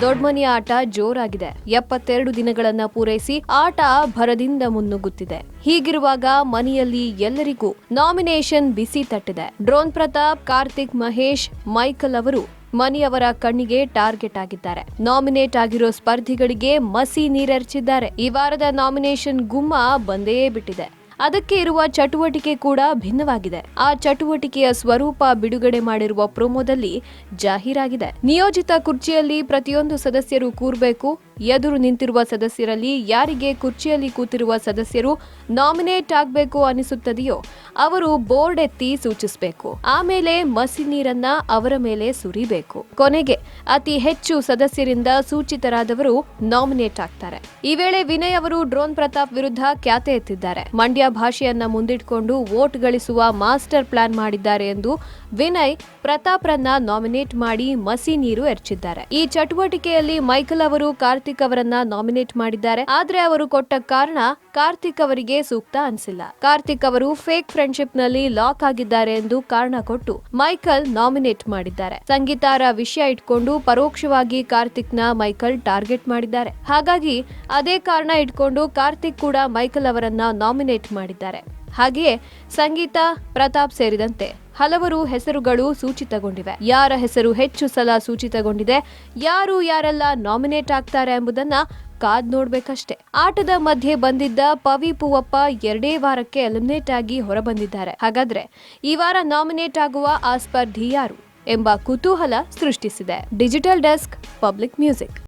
ದೊಡ್ಮನಿ ಆಟ ಜೋರಾಗಿದೆ. ಎಪ್ಪತ್ತೆರಡು ದಿನಗಳನ್ನ ಪೂರೈಸಿ ಆಟ ಭರದಿಂದ ಮುನ್ನುಗ್ಗುತ್ತಿದೆ. ಹೀಗಿರುವಾಗ ಮನೆಯಲ್ಲಿ ಎಲ್ಲರಿಗೂ ನಾಮಿನೇಷನ್ ಬಿಸಿ ತಟ್ಟಿದೆ. ಡ್ರೋನ್ ಪ್ರತಾಪ್, ಕಾರ್ತಿಕ್ ಮಹೇಶ್, ಮೈಕಲ್ ಅವರು ಮನಿಯವರ ಕಣ್ಣಿಗೆ ಟಾರ್ಗೆಟ್ ಆಗಿದ್ದಾರೆ. ನಾಮಿನೇಟ್ ಆಗಿರೋ ಸ್ಪರ್ಧಿಗಳಿಗೆ ಮಸಿ ನೀರೆರಚಿದ್ದಾರೆ. ಈ ವಾರದ ನಾಮಿನೇಷನ್ ಗುಮ್ಮ ಬಂದೇ ಬಿಟ್ಟಿದೆ. ಅದಕ್ಕೆ ಇರುವ ಚಟುವಟಿಕೆ ಕೂಡ ಭಿನ್ನವಾಗಿದೆ. ಆ ಚಟುವಟಿಕೆಯ ಸ್ವರೂಪ ಬಿಡುಗಡೆ ಮಾಡಿರುವ ಪ್ರೋಮೋದಲ್ಲಿ ಜಾಹೀರಾಗಿದೆ. ನಿಯೋಜಿತ ಕುರ್ಚಿಯಲ್ಲಿ ಪ್ರತಿಯೊಂದು ಸದಸ್ಯರು ಕೂರ್ಬೇಕು. ಎದುರು ನಿಂತಿರುವ ಸದಸ್ಯರಲ್ಲಿ ಯಾರಿಗೆ ಕುರ್ಚಿಯಲ್ಲಿ ಕೂತಿರುವ ಸದಸ್ಯರು ನಾಮಿನೇಟ್ ಆಗಬೇಕು ಅನಿಸುತ್ತದೆಯೋ ಅವರು ಬೋರ್ಡ್ ಎತ್ತಿ ಸೂಚಿಸಬೇಕು. ಆಮೇಲೆ ಮಸಿ ನೀರನ್ನ ಅವರ ಮೇಲೆ ಸುರಿಬೇಕು. ಕೊನೆಗೆ ಅತಿ ಹೆಚ್ಚು ಸದಸ್ಯರಿಂದ ಸೂಚಿತರಾದವರು ನಾಮಿನೇಟ್ ಆಗ್ತಾರೆ. ಈ ವೇಳೆ ವಿನಯ್ ಅವರು ಡ್ರೋನ್ ಪ್ರತಾಪ್ ವಿರುದ್ಧ ಖ್ಯಾತೆ ಎತ್ತಿದ್ದಾರೆ. ಮಂಡ್ಯ ಭಾಷೆಯನ್ನ ಮುಂದಿಟ್ಕೊಂಡು ವೋಟ್ ಗಳಿಸುವ ಮಾಸ್ಟರ್ ಪ್ಲಾನ್ ಮಾಡಿದ್ದಾರೆ ಎಂದು ವಿನಯ್ ಪ್ರತಾಪ್ರನ್ನ ನಾಮಿನೇಟ್ ಮಾಡಿ ಮಸಿ ನೀರು ಎರಚಿದ್ದಾರೆ. ಈ ಚಟುವಟಿಕೆಯಲ್ಲಿ ಮೈಕಲ್ ಅವರು ಕಾರ್ತಿಕ್ ಅವರನ್ನ ನಾಮಿನೇಟ್ ಮಾಡಿದ್ದಾರೆ. ಆದ್ರೆ ಅವರು ಕೊಟ್ಟ ಕಾರಣ ಕಾರ್ತಿಕ್ ಅವರಿಗೆ ಸೂಕ್ತ ಅನ್ಸಿಲ್ಲ. ಕಾರ್ತಿಕ್ ಅವರು ಫೇಕ್ ಫ್ರೆಂಡ್ಶಿಪ್ನಲ್ಲಿ ಲಾಕ್ ಆಗಿದ್ದಾರೆ ಎಂದು ಕಾರಣ ಕೊಟ್ಟು ಮೈಕಲ್ ನಾಮಿನೇಟ್ ಮಾಡಿದ್ದಾರೆ. ಸಂಗೀತಾರ ವಿಷಯ ಇಟ್ಕೊಂಡು ಪರೋಕ್ಷವಾಗಿ ಕಾರ್ತಿಕ್ನ ಮೈಕಲ್ ಟಾರ್ಗೆಟ್ ಮಾಡಿದ್ದಾರೆ. ಹಾಗಾಗಿ ಅದೇ ಕಾರಣ ಇಟ್ಕೊಂಡು ಕಾರ್ತಿಕ್ ಕೂಡ ಮೈಕಲ್ ಅವರನ್ನ ನಾಮಿನೇಟ್ ಮಾಡಿದ್ದಾರೆ. ಹಾಗೆಯೇ ಸಂಗೀತ, ಪ್ರತಾಪ್ ಸೇರಿದಂತೆ ಹಲವರು ಹೆಸರುಗಳು ಸೂಚಿತಗೊಂಡಿವೆ. ಯಾರ ಹೆಸರು ಹೆಚ್ಚು ಸಲ ಸೂಚಿತಗೊಂಡಿದೆ, ಯಾರು ಯಾರೆಲ್ಲ ನಾಮಿನೇಟ್ ಆಗ್ತಾರೆ ಎಂಬುದನ್ನ ಕಾದ್ ನೋಡ್ಬೇಕಷ್ಟೆ. ಆಟದ ಮಧ್ಯೆ ಬಂದಿದ್ದ ಪವಿ ಪೂವಪ್ಪ ಎರಡೇ ವಾರಕ್ಕೆ ಎಲಿಮಿನೇಟ್ ಆಗಿ ಹೊರಬಂದಿದ್ದಾರೆ. ಹಾಗಾದ್ರೆ ಈ ವಾರ ನಾಮಿನೇಟ್ ಆಗುವ ಆ ಸ್ಪರ್ಧಿ ಯಾರು ಎಂಬ ಕುತೂಹಲ ಸೃಷ್ಟಿಸಿದೆ. Digital desk, public music.